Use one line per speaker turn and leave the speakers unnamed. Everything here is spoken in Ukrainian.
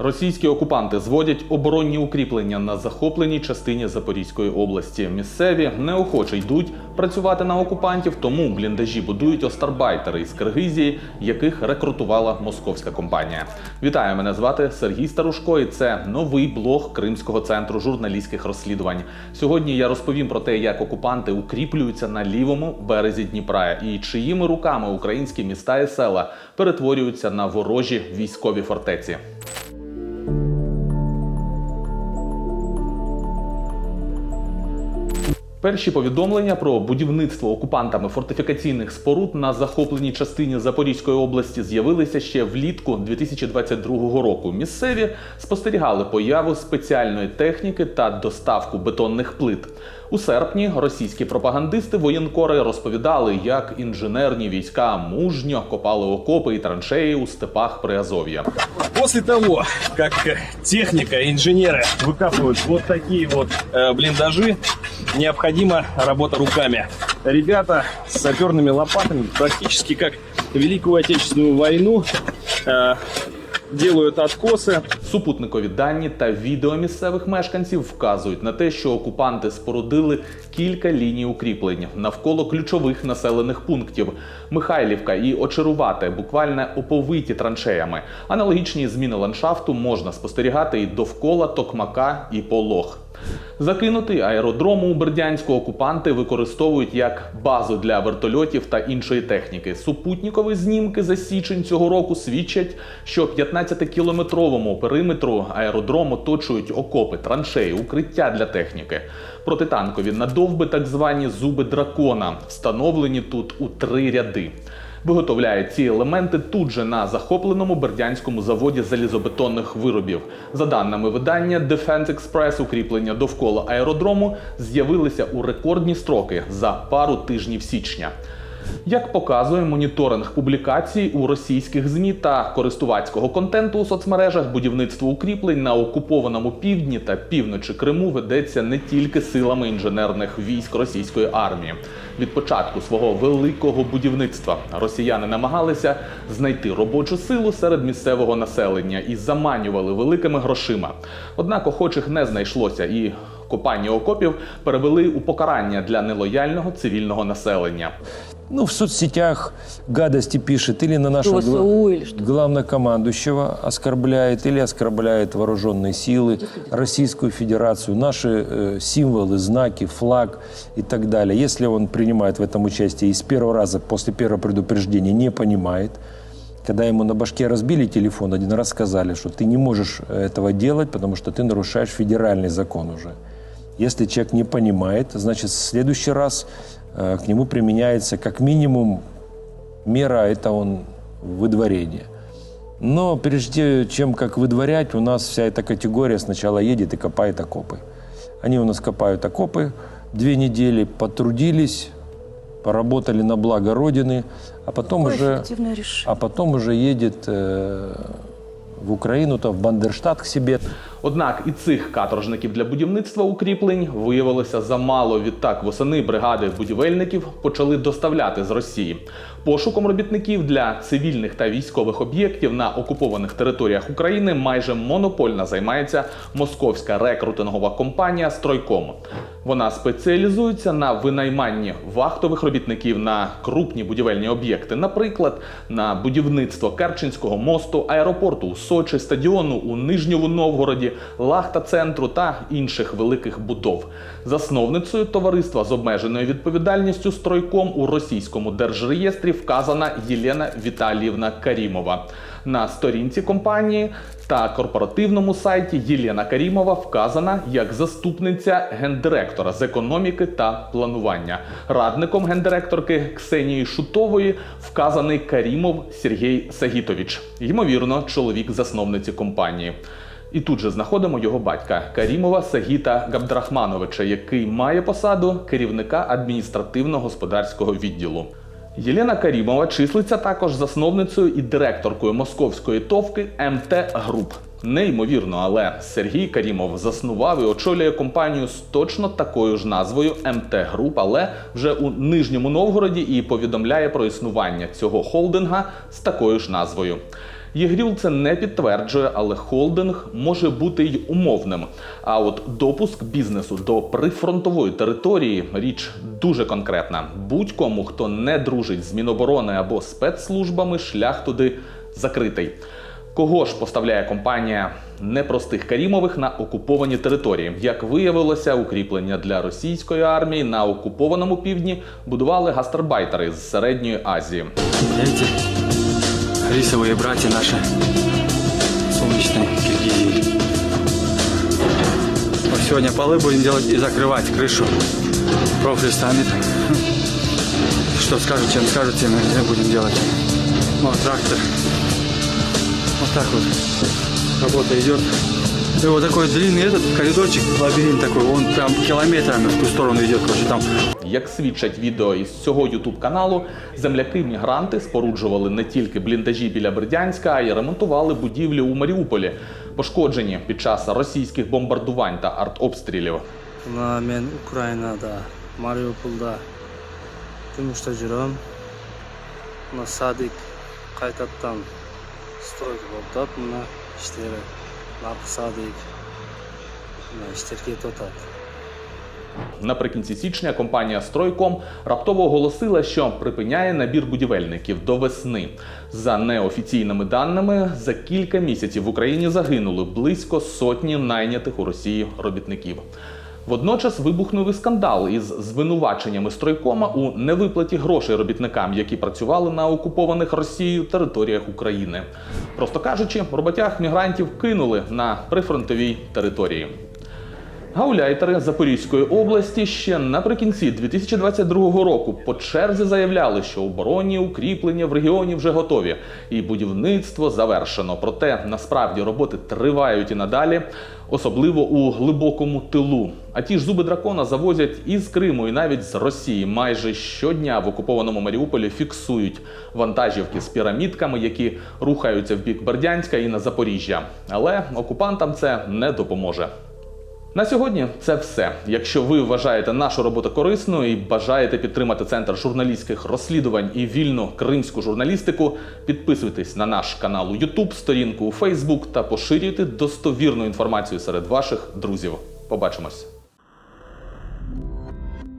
Російські окупанти зводять оборонні укріплення на захопленій частині Запорізької області. Місцеві неохоче йдуть працювати на окупантів, тому бліндажі будують остарбайтери із Киргизії, яких рекрутувала московська компанія. Вітаю, мене звати Сергій Старушко, і це новий блог Кримського центру журналістських розслідувань. Сьогодні я розповім про те, як окупанти укріплюються на лівому березі Дніпра і чиїми руками українські міста і села перетворюються на ворожі військові фортеці. Перші повідомлення про будівництво окупантами фортифікаційних споруд на захопленій частині Запорізької області з'явилися ще влітку 2022 року. Місцеві спостерігали появу спеціальної техніки та доставку бетонних плит. У серпні російські пропагандисти воєнкори розповідали, як інженерні війська мужньо копали окопи і траншеї у степах Приазов'я.
После того, как э, техника, инженеры выкапывают вот такие вот э, блиндажи, необходима работа руками. Ребята с саперными лопатами практически как Великую Отечественную войну э, делают откосы,
Супутникові дані та відео місцевих мешканців вказують на те, що окупанти спорудили кілька ліній укріплень навколо ключових населених пунктів. Михайлівка і Очарувате буквально оповиті траншеями. Аналогічні зміни ландшафту можна спостерігати і довкола Токмака і Полог. Закинутий аеродром у Бердянську окупанти використовують як базу для вертольотів та іншої техніки. Супутникові знімки за січень цього року свідчать, що 15-кілометровому периметру аеродром оточують окопи, траншеї, укриття для техніки. Протитанкові надовби, так звані зуби дракона, встановлені тут у три ряди. Виготовляють ці елементи тут же на захопленому бердянському заводі залізобетонних виробів. За даними видання Defense Express, укріплення довкола аеродрому з'явилися у рекордні строки за пару тижнів січня. Як показує моніторинг публікацій у російських змі та користувацького контенту у соцмережах, будівництво укріплень на окупованому півдні та півночі Криму ведеться не тільки силами інженерних військ російської армії. Від початку свого великого будівництва росіяни намагалися знайти робочу силу серед місцевого населення і заманювали великими грошима. Однак охочих не знайшлося і Копання окопів перевели у покарання для нелояльного цивільного населення.
Ну, в соцсетях гадости пишет или на нашего
ВСУ
гла-
или что?
главнокомандующего оскорбляет, или оскорбляет вооруженные силы, Российскую Федерацию, наши э, символы, знаки, флаг и так далее. Если он принимает в этом участие и с первого раза после первого предупреждения не понимает, когда ему на башке разбили телефон, один раз сказали, что ты не можешь э, этого делать, потому что ты нарушаешь федеральный закон уже. Если человек не понимает, значит, в следующий раз э, к нему применяется как минимум мера, это он выдворение. Но прежде чем как выдворять, у нас вся эта категория сначала едет и копает окопы. Они у нас копают окопы две недели, потрудились, поработали на благо Родины, а потом
Какое
уже... А потом уже едет э, в Украину, то в Бандерштат к себе.
Однак і цих каторжників для будівництва укріплень виявилося замало. Відтак восени бригади будівельників почали доставляти з Росії. Пошуком робітників для цивільних та військових об'єктів на окупованих територіях України майже монопольно займається московська рекрутингова компанія Стройком. Вона спеціалізується на винайманні вахтових робітників на крупні будівельні об'єкти, наприклад, на будівництво Керченського мосту, аеропорту у Сочі, стадіону у Нижньому Новгороді, Лахта центру та інших великих будов. Засновницею товариства з обмеженою відповідальністю Стройком у російському держреєстрі вказана Єлена Віталіївна Карімова. На сторінці компанії та корпоративному сайті Єлена Карімова вказана як заступниця гендиректора з економіки та планування. Радником гендиректорки Ксенії Шутової вказаний Карімов Сергій Сагітович, ймовірно, чоловік засновниці компанії. І тут же знаходимо його батька Карімова Сагіта Габдрахмановича, який має посаду керівника адміністративно-господарського відділу. Єлена Карімова числиться також засновницею і директоркою московської товки МТ Груп. Неймовірно, але Сергій Карімов заснував і очолює компанію з точно такою ж назвою МТ Груп, але вже у Нижньому Новгороді і повідомляє про існування цього холдинга з такою ж назвою. ЄГРЮЛ це не підтверджує, але холдинг може бути й умовним. А от допуск бізнесу до прифронтової території річ дуже конкретна. Будь-кому, хто не дружить з Міноборони або спецслужбами, шлях туди закритий. Кого ж поставляє компанія непростих Карімових на окуповані території? Як виявилося, укріплення для російської армії на окупованому півдні будували гастарбайтери з середньої Азії.
Рисовые братья наши солнечной Киргизии. Вот сегодня полы будем делать и закрывать крышу профлистами. Что скажут, чем скажут, тем и будем делать. Вот трактор. Вот так вот работа идет. И вот такой длинный этот коридорчик, лабиринт такой, он прям километрами в ту сторону идет, короче, там
Як свідчать відео із цього ютуб каналу, земляки-мігранти споруджували не тільки бліндажі біля Бердянська, а й ремонтували будівлі у Маріуполі, пошкоджені під час російських бомбардувань та артобстрілів.
мына мен украинада мариупулда жумушта жүрөм мына садик кайтадан стройка болуп атат мына иштери наркы садик мына иштер кетип атат
Наприкінці січня компанія Стройком раптово оголосила, що припиняє набір будівельників до весни. За неофіційними даними, за кілька місяців в Україні загинули близько сотні найнятих у Росії робітників. Водночас вибухнув і скандал із звинуваченнями стройкома у невиплаті грошей робітникам, які працювали на окупованих Росією територіях України. Просто кажучи, роботяг мігрантів кинули на прифронтовій території. Гауляйтери Запорізької області ще наприкінці 2022 року по черзі заявляли, що оборонні укріплення в регіоні вже готові, і будівництво завершено. Проте насправді роботи тривають і надалі, особливо у глибокому тилу. А ті ж зуби дракона завозять із Криму і навіть з Росії. Майже щодня в окупованому Маріуполі фіксують вантажівки з пірамідками, які рухаються в бік Бердянська і на Запоріжжя. Але окупантам це не допоможе. На сьогодні це все. Якщо ви вважаєте нашу роботу корисною і бажаєте підтримати центр журналістських розслідувань і вільну кримську журналістику, підписуйтесь на наш канал у YouTube, сторінку у Facebook та поширюйте достовірну інформацію серед ваших друзів. Побачимось.